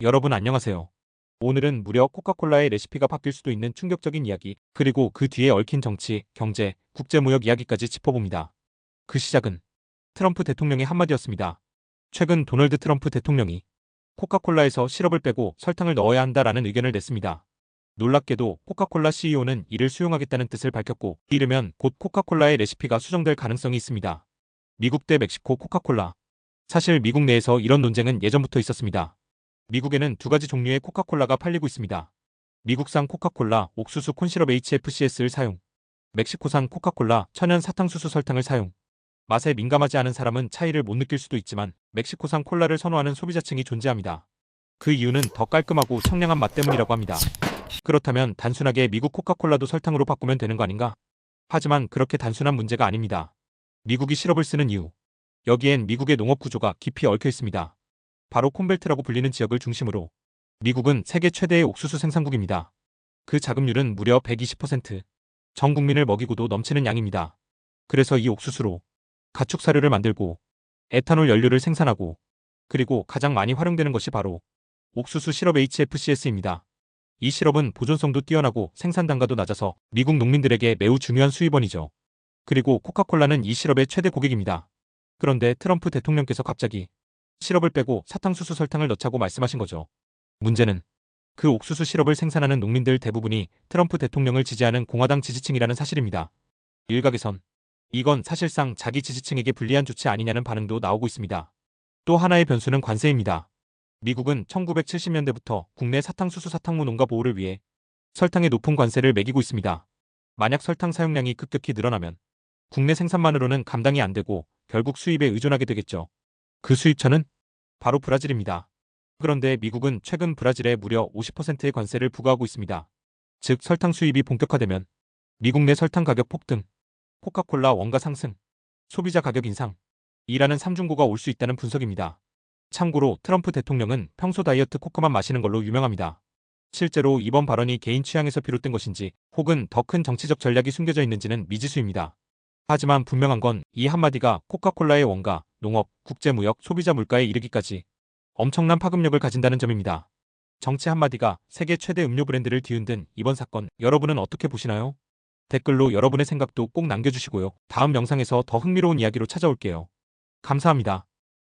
여러분 안녕하세요. 오늘은 무려 코카콜라의 레시피가 바뀔 수도 있는 충격적인 이야기, 그리고 그 뒤에 얽힌 정치, 경제, 국제무역 이야기까지 짚어봅니다. 그 시작은 트럼프 대통령의 한마디였습니다. 최근 도널드 트럼프 대통령이 코카콜라에서 시럽을 빼고 설탕을 넣어야 한다라는 의견을 냈습니다. 놀랍게도 코카콜라 CEO는 이를 수용하겠다는 뜻을 밝혔고 이르면 곧 코카콜라의 레시피가 수정될 가능성이 있습니다. 미국 대 멕시코 코카콜라. 사실 미국 내에서 이런 논쟁은 예전부터 있었습니다. 미국에는 두 가지 종류의 코카콜라가 팔리고 있습니다. 미국산 코카콜라 옥수수 콘시럽 HFCS를 사용. 멕시코산 코카콜라 천연 사탕수수 설탕을 사용. 맛에 민감하지 않은 사람은 차이를 못 느낄 수도 있지만 멕시코산 콜라를 선호하는 소비자층이 존재합니다. 그 이유는 더 깔끔하고 청량한 맛 때문이라고 합니다. 그렇다면 단순하게 미국 코카콜라도 설탕으로 바꾸면 되는 거 아닌가? 하지만 그렇게 단순한 문제가 아닙니다. 미국이 시럽을 쓰는 이유. 여기엔 미국의 농업 구조가 깊이 얽혀 있습니다. 바로 콘벨트라고 불리는 지역을 중심으로 미국은 세계 최대의 옥수수 생산국입니다. 그 자급률은 무려 120%. 전 국민을 먹이고도 넘치는 양입니다. 그래서 이 옥수수로 가축 사료를 만들고 에탄올 연료를 생산하고 그리고 가장 많이 활용되는 것이 바로 옥수수 시럽 HFCS입니다. 이 시럽은 보존성도 뛰어나고 생산 단가도 낮아서 미국 농민들에게 매우 중요한 수입원이죠. 그리고 코카콜라는 이 시럽의 최대 고객입니다. 그런데 트럼프 대통령께서 갑자기 시럽을 빼고 사탕수수 설탕을 넣자고 말씀하신 거죠. 문제는 그 옥수수 시럽을 생산하는 농민들 대부분이 트럼프 대통령을 지지하는 공화당 지지층이라는 사실입니다. 일각에선 이건 사실상 자기 지지층에게 불리한 조치 아니냐는 반응도 나오고 있습니다. 또 하나의 변수는 관세입니다. 미국은 1970년대부터 국내 사탕수수 사탕무 농가 보호를 위해 설탕의 높은 관세를 매기고 있습니다. 만약 설탕 사용량이 급격히 늘어나면 국내 생산만으로는 감당이 안 되고 결국 수입에 의존하게 되겠죠. 그 수입처는 바로 브라질입니다. 그런데 미국은 최근 브라질에 무려 50%의 관세를 부과하고 있습니다. 즉 설탕 수입이 본격화되면 미국 내 설탕 가격 폭등, 코카콜라 원가 상승, 소비자 가격 인상, 이라는 삼중고가 올 수 있다는 분석입니다. 참고로 트럼프 대통령은 평소 다이어트 코코만 마시는 걸로 유명합니다. 실제로 이번 발언이 개인 취향에서 비롯된 것인지 혹은 더 큰 정치적 전략이 숨겨져 있는지는 미지수입니다. 하지만 분명한 건 이 한마디가 코카콜라의 원가, 농업, 국제무역, 소비자 물가에 이르기까지 엄청난 파급력을 가진다는 점입니다. 정치 한마디가 세계 최대 음료 브랜드를 뒤흔든 이번 사건 여러분은 어떻게 보시나요? 댓글로 여러분의 생각도 꼭 남겨주시고요. 다음 영상에서 더 흥미로운 이야기로 찾아올게요. 감사합니다.